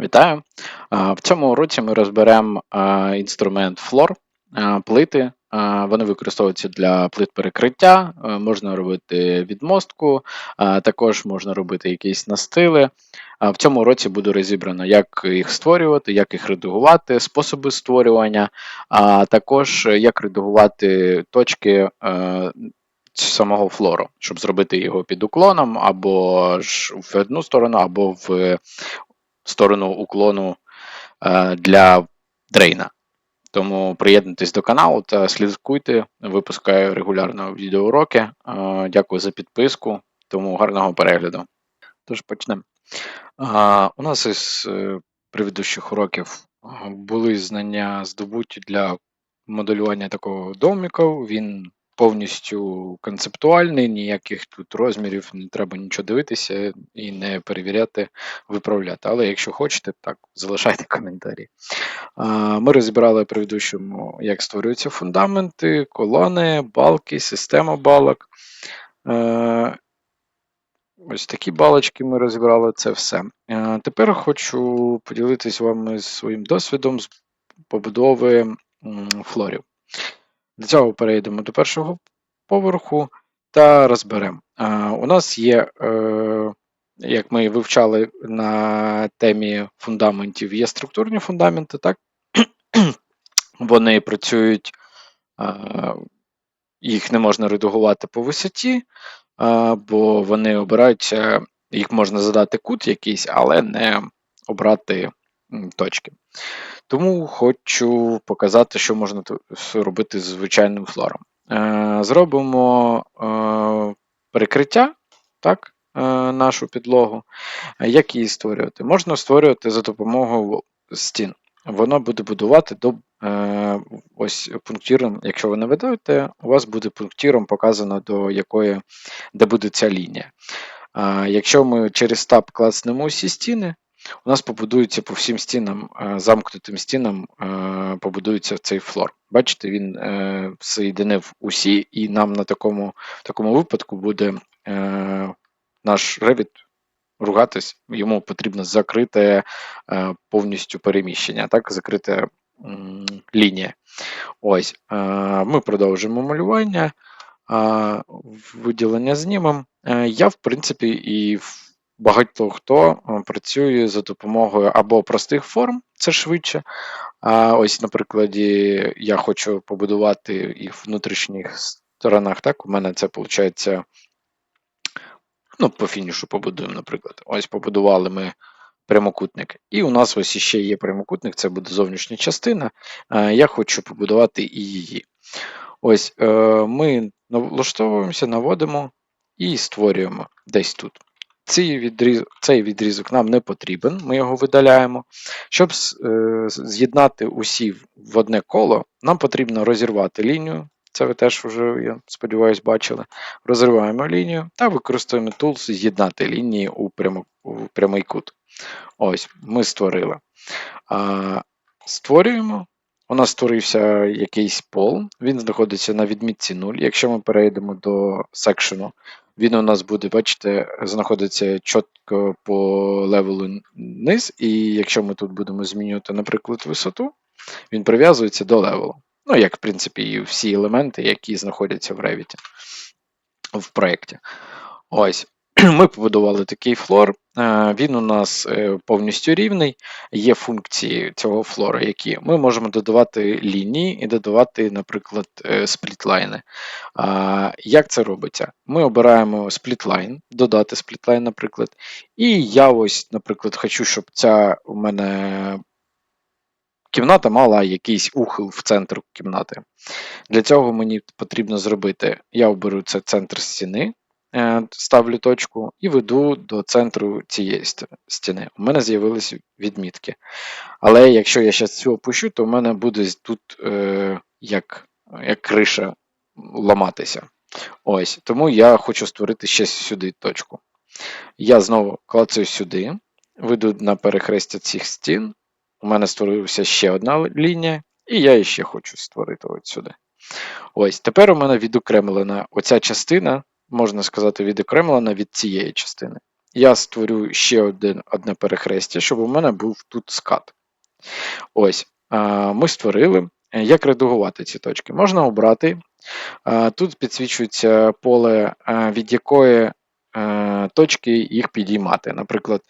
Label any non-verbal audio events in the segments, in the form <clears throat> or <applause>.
Вітаю! В цьому уроці ми розберемо інструмент Floor, плити. Вони використовуються для плит перекриття, можна робити відмостку, також можна робити якісь настили. В цьому уроці буде розібрано, як їх створювати, як їх редагувати, способи створювання, а також як редагувати точки самого флору, щоб зробити його під уклоном або ж в одну сторону, або в сторону уклону е, для дрейна. Тому приєднуйтесь до каналу та слідкуйте. Випускаю регулярно відеоуроки. Е, Дякую за підписку, тому гарного перегляду. Тож почнемо. Е, У нас із предыдущих уроків були знання здобуті для моделювання такого доміка. Він повністю концептуальний, ніяких тут розмірів, не треба нічого дивитися і не перевіряти, виправляти. Але якщо хочете, так, залишайте коментарі. Ми розібрали предыдущому, як створюються фундаменти, колони, балки, система балок. Е, Ось такі балочки ми розібрали це все. Е, Тепер хочу поділитися з вами своїм досвідом з побудови флорів. Для цього перейдемо до першого поверху та розберемо. У нас є, е, як ми вивчали на темі фундаментів, є структурні фундаменти, так? <clears throat> Вони працюють, їх не можна редагувати по висоті, бо вони обираються, їх можна задати кут якийсь, але не обрати точки. Тому хочу показати, що можна робити з звичайним флором. Е, Зробимо е, перекриття, так, е, нашу підлогу. Як її створювати? Можна створювати за допомогою стін. Воно буде будувати до ось пунктиром, якщо ви наведете, у вас буде пунктиром показано, до якої, де буде ця лінія. Якщо ми через таб класнемо усі стіни, у нас побудується по всім стінам, е, замкнутим стінам, е, побудується цей флор. Бачите, він е, соєдинив усі, і нам на такому, такому випадку буде наш Revit ругатись, йому потрібно закрите повністю переміщення, так, закрите лінія. Ось, ми продовжимо малювання, виділення знімемо. Е, Я, в принципі, і багато хто е, працює за допомогою або простих форм, це швидше. А ось, на прикладі, я хочу побудувати і в внутрішніх сторонах. Так, у мене це виходить. Ну, по фінішу побудуємо, наприклад. Ось побудували ми прямокутник. І у нас ось іще є прямокутник, це буде зовнішня частина. Е, Я хочу побудувати і її. Ось е, ми влаштовуємося, наводимо і створюємо десь тут. Цей відрізок, цей відрізок нам не потрібен, ми його видаляємо. Щоб е, з'єднати усі в- одне коло, нам потрібно розірвати лінію. Це ви теж вже, я сподіваюся, бачили. Розриваємо лінію та використовуємо tools з'єднати лінії у, прямо, у прямий кут. Ось, ми створили. А, створюємо. У нас створився якийсь пол, він знаходиться на відмітці 0. Якщо ми перейдемо до секшену, він у нас буде, бачите, знаходиться чітко по левелу низ, і якщо ми тут будемо змінювати, наприклад, висоту, він прив'язується до левелу. Ну, як, в принципі, і всі елементи, які знаходяться в Revit в проєкті. Ось. <clears throat> Ми побудували такий флор. е, Він у нас е, повністю рівний. Є функції цього флора, які ми можемо додавати лінії і додавати, наприклад, е, сплітлайни. Як це робиться? Ми обираємо сплітлайн, додати сплітлайн, наприклад. І я ось, наприклад, хочу, щоб ця у мене кімната мала якийсь ухил в центр кімнати. Для цього мені потрібно зробити: я оберу це центр стіни, ставлю точку і веду до центру цієї стіни. У мене з'явилися відмітки. Але якщо я зараз цю опущу, то в мене буде тут е, як, як криша ламатися. Ось, тому я хочу створити ще сюди точку. Я знову клацаю сюди, веду на перехрестя цих стін. У мене створилася ще одна лінія, і я ще хочу створити от сюди. Ось, тепер у мене відокремлена оця частина, можна сказати, відокремлена від цієї частини. я створю ще один, одне перехрестя, щоб у мене був тут скат. Ось, ми створили. Як редагувати ці точки? Можна обрати. Тут підсвічується поле, від якої точки їх підіймати. Наприклад,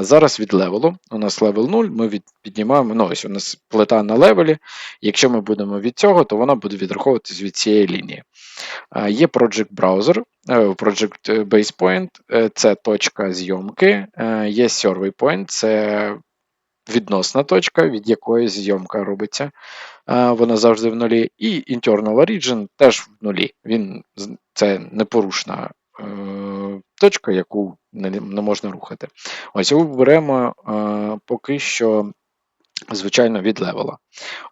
зараз від левелу. У нас левел 0, ми від, піднімаємо. Ну, ось у нас плита на левелі. Якщо ми будемо від цього, то вона буде відраховуватись від цієї лінії. Є Project Browser, е, Project Base Point, е, це точка зйомки, е, є Survey Point, це відносна точка, від якої зйомка робиться. Е, Вона завжди в нулі. І Internal Origin теж в нулі. Він це непорушна е, точка, яку не, можна рухати. Ось беремо е, поки що, звичайно, від левела.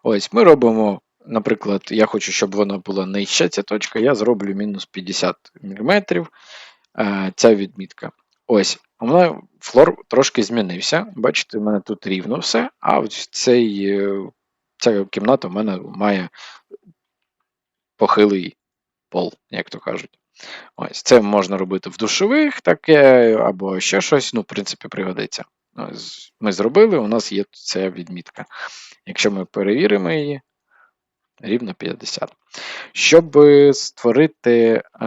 Ось ми робимо. Наприклад, я хочу, щоб вона була нижча ця точка, я зроблю мінус 50 мм е, ця відмітка. Ось, у мене флор трошки змінився. Бачите, у мене тут рівно все, а ось цей, е, ця кімната в мене має похилий пол, як то кажуть. Ось, це можна робити в душових таке, або ще щось, ну, в принципі, пригодиться. Ось, Ми зробили, у нас є ця відмітка. Якщо ми перевіримо її, рівно 50. Щоб створити, е,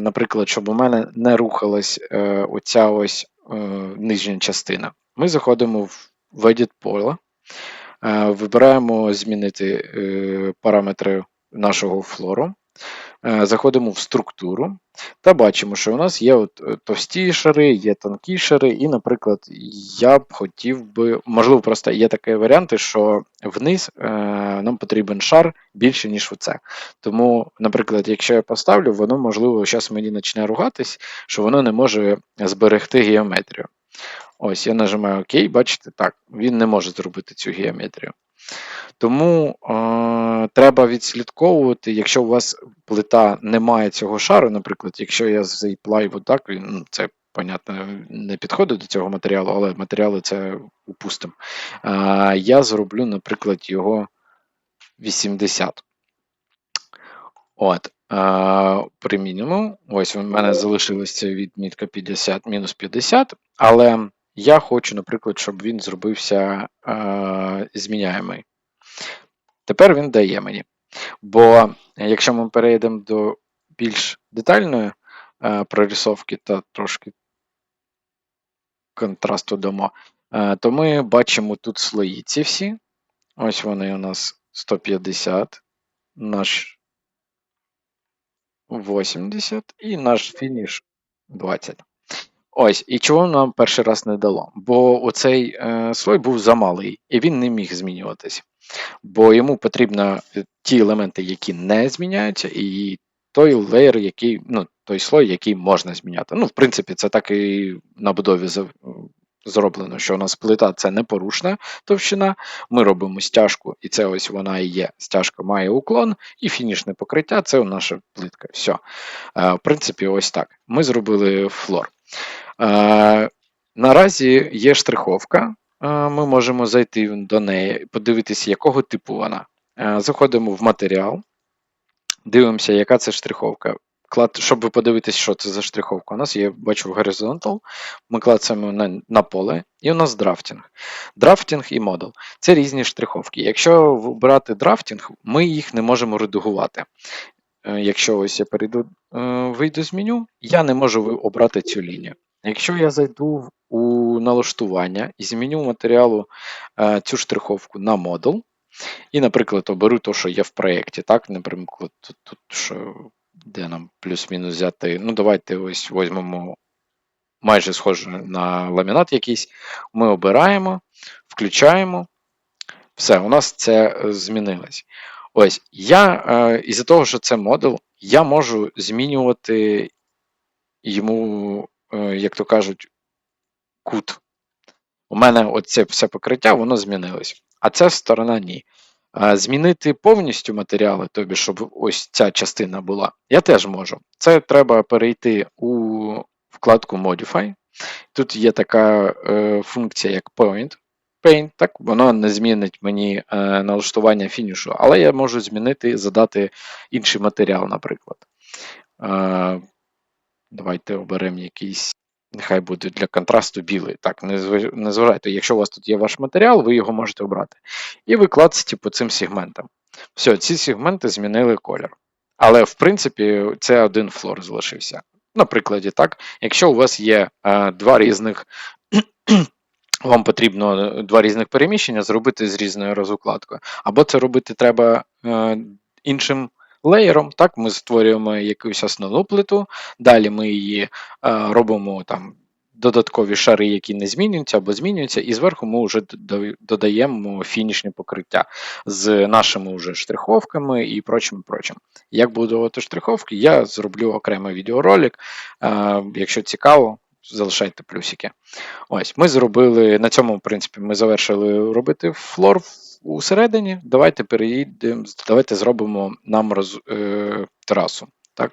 наприклад, щоб у мене не рухалась е, оця ось е, нижня частина, ми заходимо в Edit поле, вибираємо змінити параметри нашого флору, заходимо в структуру та бачимо, що у нас є от е, товсті шари, є тонкі шари, і, наприклад, я б хотів би, можливо, просто є такі варіанти, що вниз е, нам потрібен шар більше, ніж оце. Тому, наприклад, якщо я поставлю, воно, можливо, зараз мені почне ругатись, що воно не може зберегти геометрію. Ось, я нажимаю ОК, бачите, так, він не може зробити цю геометрію. Тому е, треба відслідковувати, якщо у вас плита не має цього шару, наприклад, якщо я цей plywood, так, ну, це, понятно, не підходить до цього матеріалу, але матеріали це упустимо. Е, я зроблю, наприклад, його 80. От. Е, при мінімум. Ось у мене залишилася відмітка 50, мінус 50, але я хочу, наприклад, щоб він зробився е, зміняємий. Тепер він дає мені. Бо якщо ми перейдемо до більш детальної е, прорисовки та трошки контрасту дамо, е, то ми бачимо тут слої ці всі. Ось вони у нас 150, наш 80 і наш фініш 20. Ось, і чого нам перший раз не дало? Бо оцей е, слой був замалий, і він не міг змінюватись. Бо йому потрібно е, ті елементи, які не зміняються, і той леєр, який, ну, той слой, який можна зміняти. Ну, в принципі, це так і на будові зроблено, що у нас плита це непорушна товщина. Ми робимо стяжку, і це ось вона і є. Стяжка має уклон, і фінішне покриття це наша плитка. Все. Е, В принципі, ось так. Ми зробили флор. Е, Наразі є штриховка. Е, Ми можемо зайти до неї, подивитися, якого типу вона. Е, Заходимо в матеріал, дивимося, яка це штриховка. Щоб ви подивитись, що це за штриховка. У нас є, бачу, horizontal, ми клацаємо на, на поле, і у нас драфтінг. Драфтінг і модел це різні штриховки. Якщо брати драфтінг, ми їх не можемо редагувати. Якщо ось я перейду, вийду з меню, я не можу обрати цю лінію. Якщо я зайду у налаштування і зміню матеріалу е, цю штриховку на модел, і, наприклад, оберу те, що є в проєкті, так, наприклад, тут, тут що, де нам плюс-мінус взяти. Ну, давайте ось візьмемо майже схоже на ламінат якийсь. Ми обираємо, включаємо. Все, у нас це е, змінилось. Ось, я, е, із-за того, що це модел, я можу змінювати йому, як то кажуть, кут. У мене оце все покриття, воно змінилось. А ця сторона ні. Змінити повністю матеріали, тобі, щоб ось ця частина була, я теж можу. Це треба перейти у вкладку Modify. Тут є така е, функція, як Point. Paint, так, воно не змінить мені е, налаштування фінішу, але я можу змінити, задати інший матеріал, наприклад. Е, давайте оберемо якийсь нехай буде для контрасту білий. Так, не зважайте, якщо у вас тут є ваш матеріал, ви його можете обрати. І ви клацаєте по цим сегментам. Все, ці сегменти змінили колір. Але в принципі це один флор залишився. На прикладі, так, якщо у вас є е, два різних, <clears throat> вам потрібно е, два різних переміщення зробити з різною розукладкою. Або це робити треба е, іншим леєром. Так, ми створюємо якусь основну плиту, далі ми її е, робимо там. Додаткові шари, які не змінюються або змінюються, і зверху ми вже додаємо фінішні покриття з нашими вже штриховками і прочим. прочим. Як будувати штриховки, я зроблю окремий відеоролик. Е, Якщо цікаво, залишайте плюсики. Ось, ми зробили на цьому, в принципі, ми завершили робити флор усередині. Давайте переїдемо, давайте зробимо нам роз, е, терасу. Так?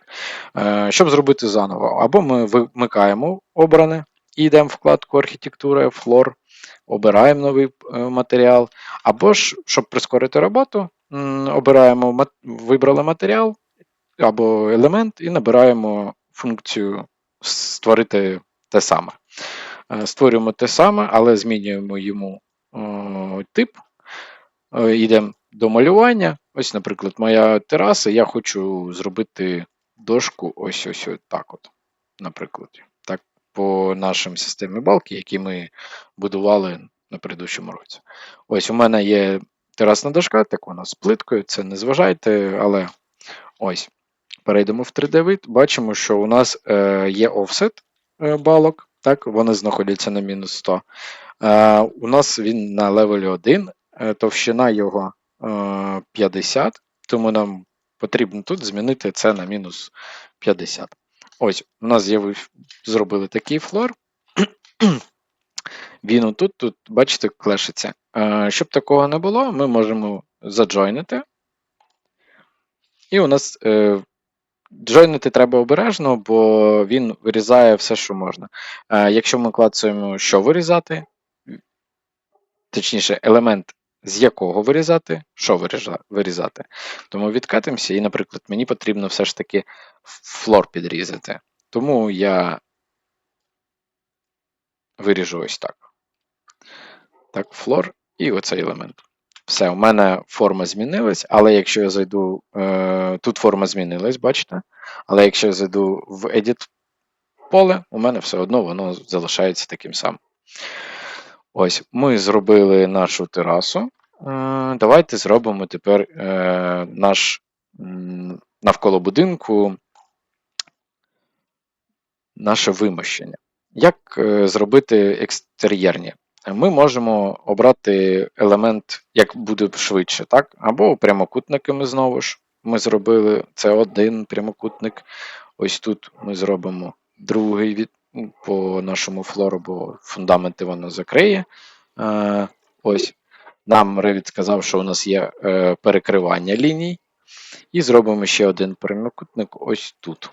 Е, щоб зробити заново, або ми вимикаємо обране і йдемо вкладку архітектура, флор, обираємо новий е, матеріал, або ж, щоб прискорити роботу, обираємо вибрали матеріал або елемент і набираємо функцію створити те саме. Е, Створюємо те саме, але змінюємо йому е, тип. Е, Йдемо до малювання. Ось, наприклад, моя тераса. Я хочу зробити дошку ось ось так. от, Наприклад, так, по нашим системі балки, які ми будували на предыдущому році. Ось у мене є терасна дошка, так вона з плиткою, це не зважайте, але ось. Перейдемо в 3D-вид, бачимо, що у нас е, є офсет е, балок, так, вони знаходяться на мінус 100. Е, у нас він на левелі 1, е, товщина його е, 50, тому нам потрібно тут змінити це на мінус 50. Ось, у нас з'явив, зробили такий флор. <clears throat> Він отут, тут, бачите, клешиться. Е, щоб такого не було, ми можемо заджойнити. І у нас е, Джойнити треба обережно, бо він вирізає все, що можна. Е, якщо ми клацаємо, що вирізати, точніше, елемент, з якого вирізати, що вирізати. Тому відкатимося, і, наприклад, мені потрібно все ж таки флор підрізати. Тому я виріжу ось так. Так, флор і оцей елемент. Все, у мене форма змінилась, але якщо я зайду. Е, тут форма змінилась, бачите? Але якщо я зайду в Edit поле, у мене все одно воно залишається таким самим. Ось, ми зробили нашу терасу. Е, давайте зробимо тепер е, наш навколо будинку наше вимощення. Як е, зробити екстер'єрні? Ми можемо обрати елемент, як буде швидше, так? Або прямокутниками знову ж. Ми зробили це один прямокутник. Ось тут ми зробимо другий від, по нашому флору, бо фундаменти воно закриє. Е, ось нам Revit сказав, що у нас є е, перекривання ліній. І зробимо ще один прямокутник ось тут.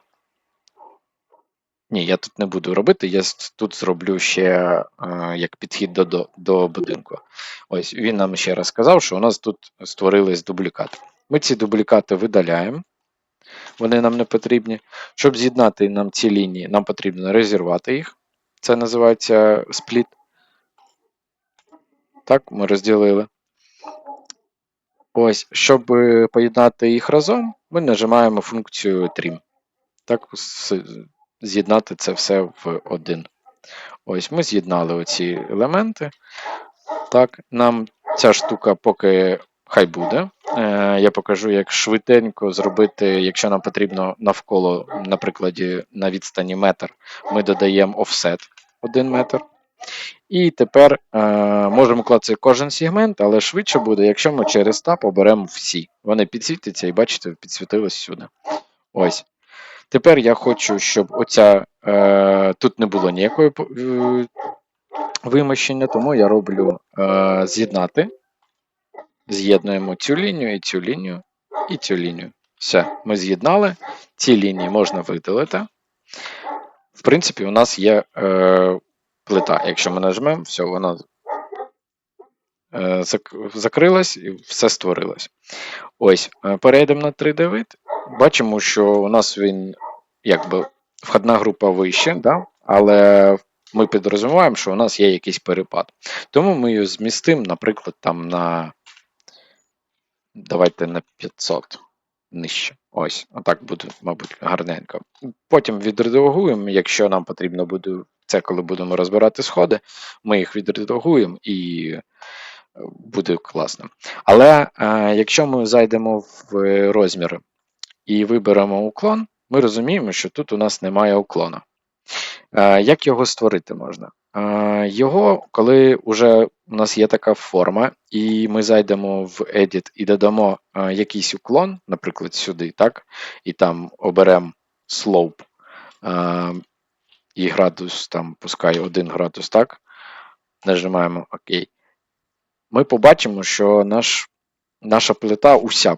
Ні, я тут не буду робити, я тут зроблю ще е, як підхід до, до, до будинку. Ось він нам ще раз сказав, що у нас тут створились дублікати. Ми ці дублікати видаляємо, вони нам не потрібні. Щоб з'єднати нам ці лінії, нам потрібно розірвати їх. Це називається спліт. Так, ми розділили. Ось, щоб е, поєднати їх разом, ми нажимаємо функцію Trim. Так, з'єднати це все в один. Ось ми з'єднали оці елементи. Так, нам ця штука поки хай буде. Е, я покажу, як швиденько зробити, якщо нам потрібно навколо, на прикладі на відстані метр, ми додаємо офсет 1 метр. І тепер е, можемо клацати кожен сегмент, але швидше буде, якщо ми через тап оберемо всі. Вони підсвітяться і бачите, підсвітилось сюди. Ось. Тепер я хочу, щоб оця е, тут не було ніякої е, вимощення, тому я роблю е, з'єднати. З'єднуємо цю лінію і цю лінію, і цю лінію. Все, ми з'єднали. Ці лінії можна видалити. В принципі, у нас є е, плита. Якщо ми нажмемо, все, вона е, закрилась і все створилось. Ось, е, перейдемо на 3D вид. Бачимо, що у нас він якби входна група вище, да? але ми підрозуміваємо, що у нас є якийсь перепад. Тому ми її змістимо, наприклад, там на. Давайте на 500 нижче. Ось, отак буде, мабуть, гарненько. Потім відредагуємо, якщо нам потрібно буде це, коли будемо розбирати сходи, ми їх відредагуємо і е, буде класно. Але е, якщо ми зайдемо в розміри і виберемо уклон, ми розуміємо, що тут у нас немає уклона. Е, Як його створити можна? Його, коли вже у нас є така форма, і ми зайдемо в Edit і додамо якийсь уклон, наприклад, сюди, так? І там оберемо slope і градус, там пускай 1 градус, так? Нажимаємо ОК. Ми побачимо, що наш, наша плита уся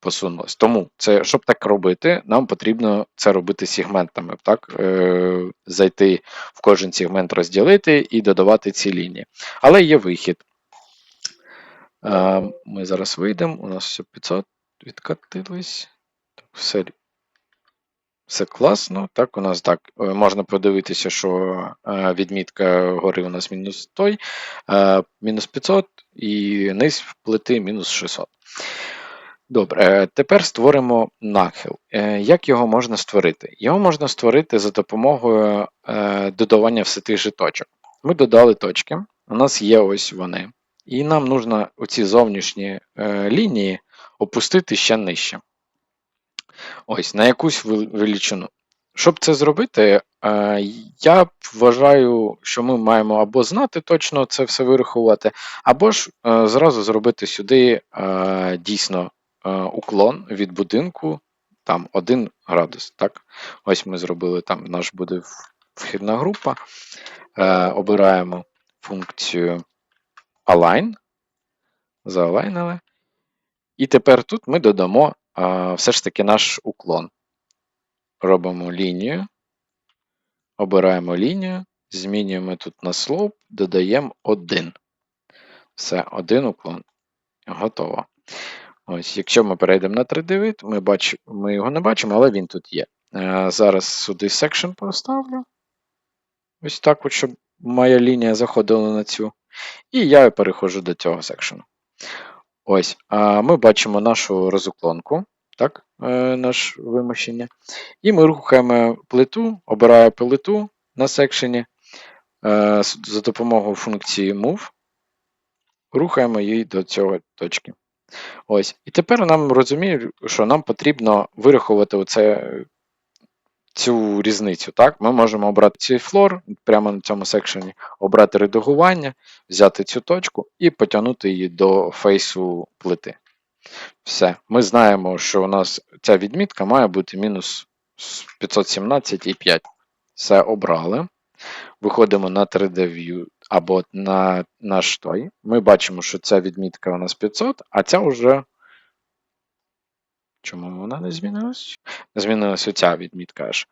посунулась. Тому, це, щоб так робити, нам потрібно це робити сегментами. Так? Е, Зайти в кожен сегмент, розділити і додавати ці лінії. Але є вихід. Е, Ми зараз вийдемо, у нас все 500 відкатились. Так, все, все класно. Так, у нас так. е, Можна подивитися, що е, відмітка гори у нас мінус той, е, мінус 500 і низ плити мінус 600. Добре, е, тепер створимо нахил. Е, Як його можна створити? Його можна створити за допомогою е, додавання все тих же точок. Ми додали точки, у нас є ось вони. І нам потрібно оці зовнішні лінії опустити ще нижче. Ось, на якусь вел- величину. Щоб це зробити, я вважаю, що ми маємо або знати точно це все вирахувати, або ж зразу зробити сюди дійсно уклон від будинку там 1 градус. Так? Ось ми зробили там, наш буде вхідна група. Е, Обираємо функцію align, заалайнили. І тепер тут ми додамо е, все ж таки наш уклон. Робимо лінію, обираємо лінію, змінюємо тут на slope, додаємо 1. Все, один уклон. Готово. Ось, якщо ми перейдемо на 3D вид, ми, бач... ми його не бачимо, але він тут є. Е, зараз сюди section поставлю. Ось так, от, щоб моя лінія заходила на цю. І я переходжу до цього секшену. Ось, а ми бачимо нашу розуклонку, так, е, наш вимощення. І ми рухаємо плиту, обираю плиту на секшені е, за допомогою функції move. Рухаємо її до цього точки. Ось. І тепер нам розуміємо, що нам потрібно вирахувати оце, цю різницю. Так? Ми можемо обрати цей флор прямо на цьому секшені, обрати редагування, взяти цю точку і потягнути її до фейсу плити. Все. Ми знаємо, що у нас ця відмітка має бути мінус 517,5. Все обрали. Виходимо на 3D View або на наш той. Ми бачимо, що ця відмітка у нас 500, а ця вже. Чому вона не змінилась? Змінилася ця відмітка аж.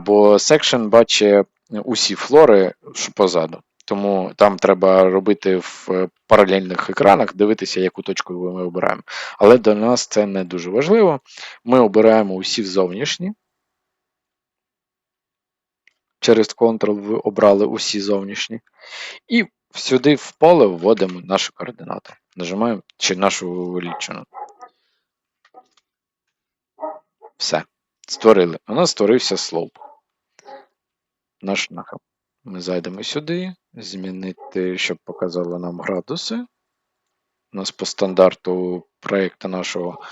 Бо section бачить усі флори позаду. Тому там треба робити в паралельних екранах, дивитися, яку точку ми обираємо. Але для нас це не дуже важливо. Ми обираємо усі зовнішні. Через Ctrl ви обрали усі зовнішні. І сюди в поле вводимо наші координати. Нажимаємо чи нашу величину. Все. Створили. У нас створився слоп. Наш нахил. Ми зайдемо сюди, змінити, щоб показало нам градуси. У нас по стандарту проєкту нашого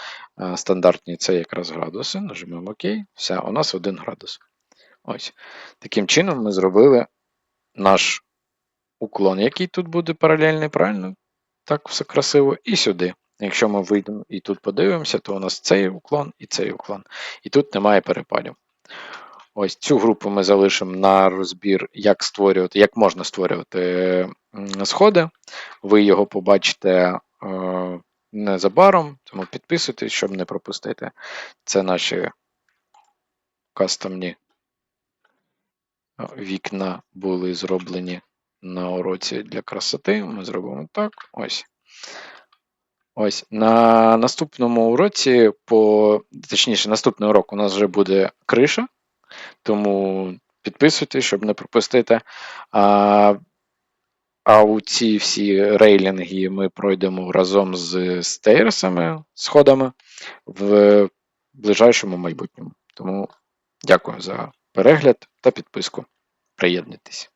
е, стандартні це якраз градуси. Нажимаємо ОК. Все, у нас 1 градус. Ось. Таким чином ми зробили наш уклон, який тут буде паралельний, правильно? Так, все красиво. І сюди. Якщо ми вийдемо і тут подивимося, то у нас цей уклон і цей уклон. І тут немає перепадів. Ось цю групу ми залишимо на розбір, як створювати, як можна створювати сходи. Ви його побачите е, незабаром, тому підписуйтесь, щоб не пропустити. Це наші кастомні вікна були зроблені на уроці для красоти. Ми зробимо так. Ось. Ось на наступному уроці, по точніше, наступний урок у нас вже буде криша, тому підписуйтесь, щоб не пропустити. А, а у ці всі рейлінги ми пройдемо разом з стейрсами, сходами в ближайшому майбутньому. Тому дякую за перегляд та підписку. Приєднуйтесь.